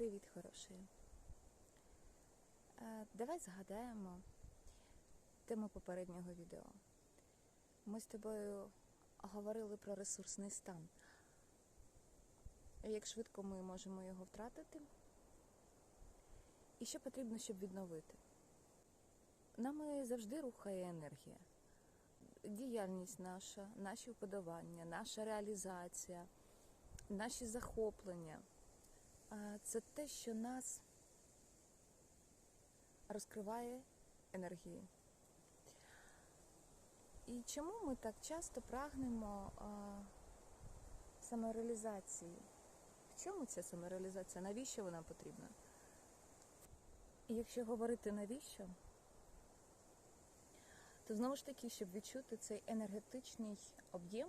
Привіт, хороший. Е, Давай згадаємо тему попереднього відео. Ми з тобою говорили про ресурсний стан. Як швидко ми можемо його втратити, і що потрібно, щоб відновити. Нами завжди рухає енергія. Діяльність наша, наші вподобання, наша реалізація, наші захоплення. Це те, що нас розкриває енергії. І чому ми так часто прагнемо самореалізації? В чому ця самореалізація? Навіщо вона потрібна? І якщо говорити навіщо, то знову ж таки, щоб відчути цей енергетичний об'єм,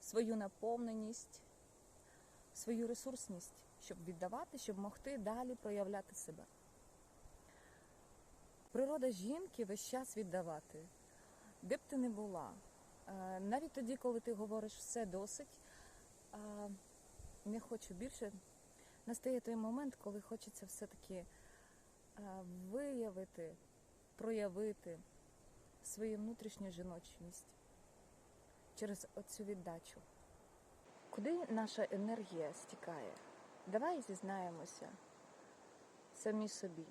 свою наповненість, свою ресурсність, щоб віддавати, щоб могти далі проявляти себе. Природа жінки весь час віддавати, де б ти не була. Е, Навіть тоді, коли ти говориш все досить, не хочу більше, настає той момент, коли хочеться все-таки е, виявити, проявити свою внутрішню жіночність через оцю віддачу. Куди наша енергія стікає? Давай зізнаємося самі собі.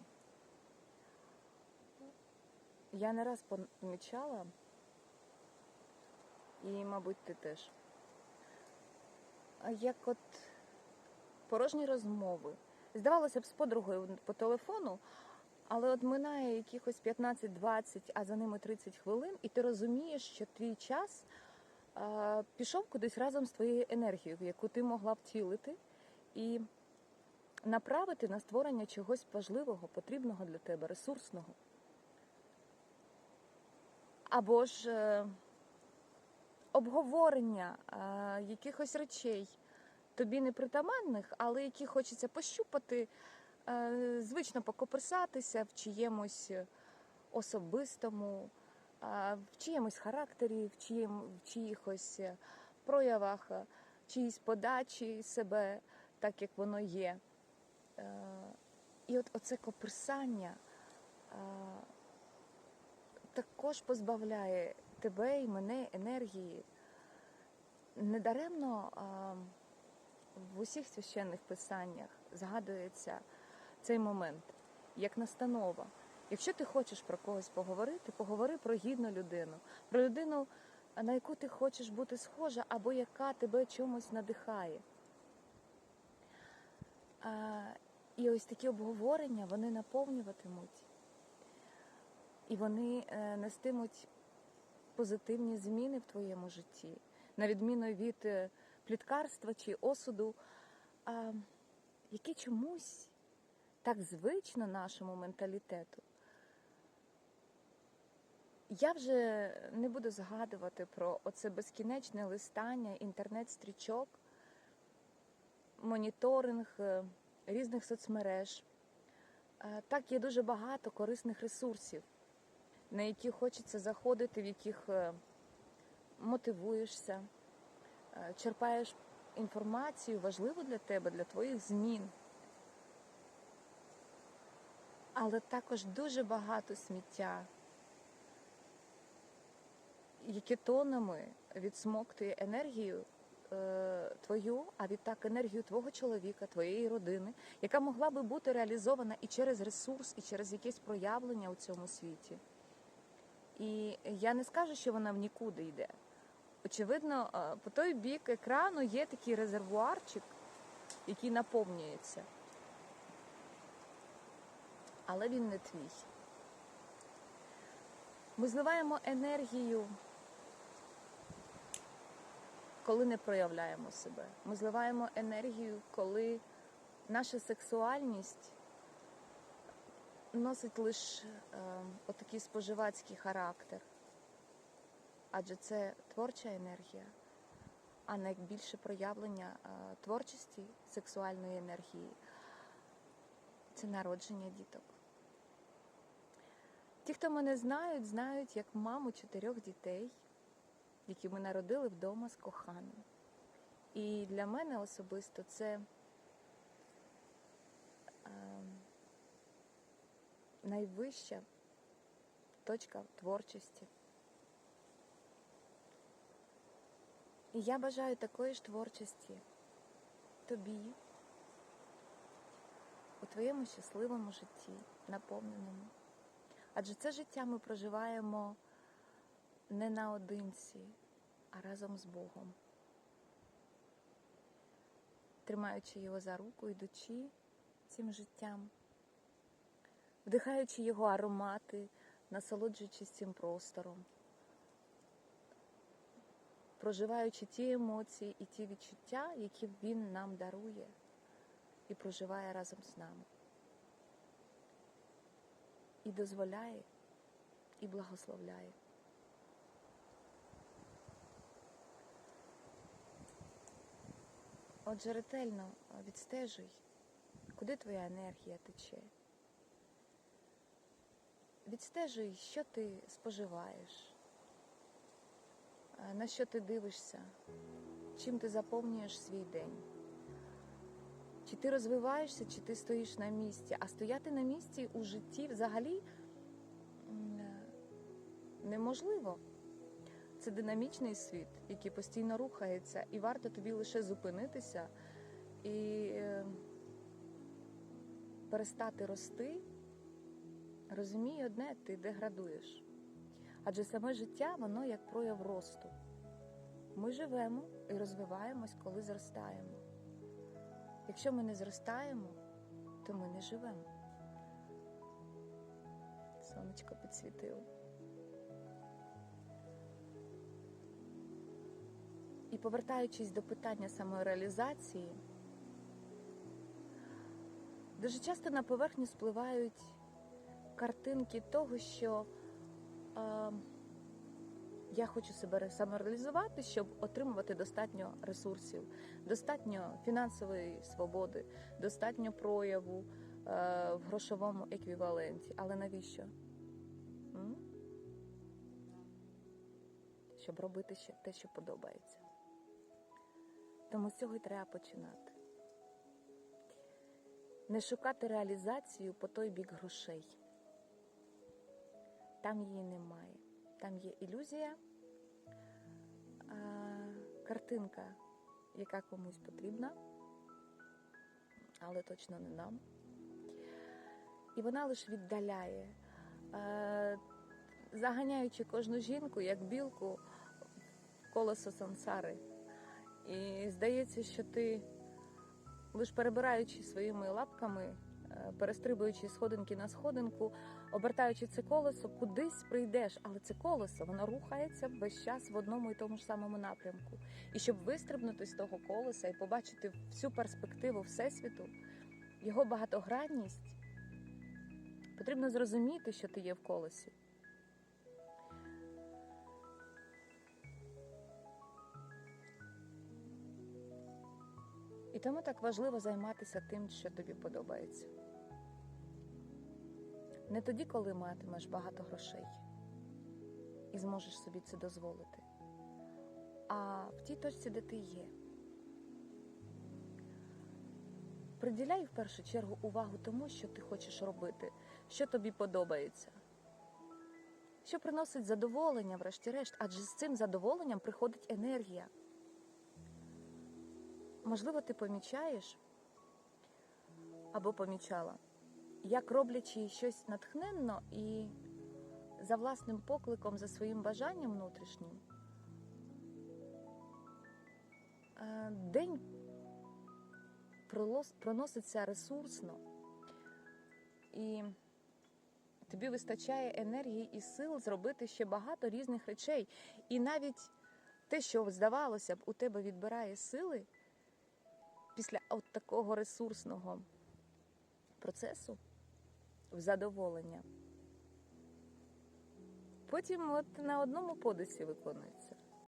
Я не раз помічала, і, мабуть, ти теж. Як от порожні розмови. Здавалося б, з подругою по телефону, але от минає якихось 15-20, а за ними 30 хвилин, і ти розумієш, що твій час пішов кудись разом з твоєю енергією, яку ти могла втілити, і направити на створення чогось важливого, потрібного для тебе, ресурсного. Або ж е, обговорення е, якихось речей, тобі непритаманних, але які хочеться пощупати, е, звично покоперсатися в чиємусь особистому, в чиємусь характері, в, чиєм, в чиїхось е, проявах, е, чиїсь подачі себе, так як воно є. Е, І от оце коперсання е, також позбавляє тебе і мене енергії. Недаремно в усіх священних писаннях згадується цей момент як настанова. Якщо ти хочеш про когось поговорити, поговори про гідну людину, про людину, на яку ти хочеш бути схожа, або яка тебе чомусь надихає. А, і ось такі обговорення вони наповнюватимуть, і вони е, нестимуть позитивні зміни в твоєму житті, на відміну від е, пліткарства чи осуду, а, яке чомусь так звично нашому менталітету. Я вже не буду згадувати про оце безкінечне листання, інтернет-стрічок, моніторинг е, різних соцмереж. Е, Так, є дуже багато корисних ресурсів, на які хочеться заходити, в яких е, мотивуєшся, черпаєш інформацію важливу для тебе, для твоїх змін. Але також дуже багато сміття, яке тонами відсмоктує енергію е, твою, а відтак енергію твого чоловіка, твоєї родини, яка могла би бути реалізована і через ресурс, і через якесь проявлення у цьому світі. І я не скажу, що вона в нікуди йде. Очевидно, е, по той бік екрану є такий резервуарчик, який наповнюється. Але він не твій. Ми зливаємо енергію, коли не проявляємо себе. Ми зливаємо енергію, коли наша сексуальність носить лише е, отакий споживацький характер. Адже це творча енергія, а найбільше проявлення е, творчості сексуальної енергії це народження діток. Ті, хто мене знають, знають як маму чотирьох дітей, які ми народили вдома з коханим. І для мене особисто це найвища точка творчості. І я бажаю такої ж творчості тобі у твоєму щасливому житті, наповненому. Адже це життя ми проживаємо не наодинці, а разом з Богом, тримаючи його за руку, йдучи цим життям, вдихаючи його аромати, насолоджуючись цим простором, проживаючи ті емоції і ті відчуття, які він нам дарує і проживає разом з нами. І дозволяє, і благословляє. Отже, ретельно відстежуй, куди твоя енергія тече. Відстежуй, що ти споживаєш, на що ти дивишся, чим ти заповнюєш свій день. Чи ти розвиваєшся, чи ти стоїш на місці. А стояти на місці у житті взагалі неможливо. Це динамічний світ, який постійно рухається, і варто тобі лише зупинитися і е, перестати рости. Розумій одне, ти деградуєш. Адже саме життя, воно як прояв росту. Ми живемо і розвиваємось, коли зростаємо. Якщо ми не зростаємо, то ми не живемо. Сонечко підсвітило. І повертаючись до питання самореалізації, дуже часто на поверхню спливають картинки того, що е, я хочу себе самореалізувати, щоб отримувати достатньо ресурсів, достатньо фінансової свободи, достатньо прояву е, в грошовому еквіваленті. Але навіщо? М? Щоб робити ще те, що подобається. Тому з цього й треба починати. Не шукати реалізацію по той бік грошей. Там її немає. Там є ілюзія, а, картинка, яка комусь потрібна, але точно не нам. І вона лише віддаляє, а, заганяючи кожну жінку, як білку, в колесо сансари. І здається, що ти, лише перебираючи своїми лапками, перестрибуючи сходинки на сходинку, обертаючи це колесо, кудись прийдеш, але це колесо, воно рухається весь час в одному і тому ж самому напрямку. І щоб вистрибнути з того колеса і побачити всю перспективу Всесвіту, його багатогранність, потрібно зрозуміти, що ти є в колесі. І тому так важливо займатися тим, що тобі подобається. Не тоді, коли матимеш багато грошей і зможеш собі це дозволити, а в тій точці, де ти є. Приділяй в першу чергу увагу тому, що ти хочеш робити, що тобі подобається, що приносить задоволення, врешті-решт, адже з цим задоволенням приходить енергія. Можливо, ти помічаєш або помічала, як роблячи щось натхненно і за власним покликом, за своїм бажанням внутрішнім, день проноситься ресурсно, і тобі вистачає енергії і сил зробити ще багато різних речей. І навіть те, що здавалося б, у тебе відбирає сили після от такого ресурсного процесу в задоволення. Потім от на одному подисі виконується.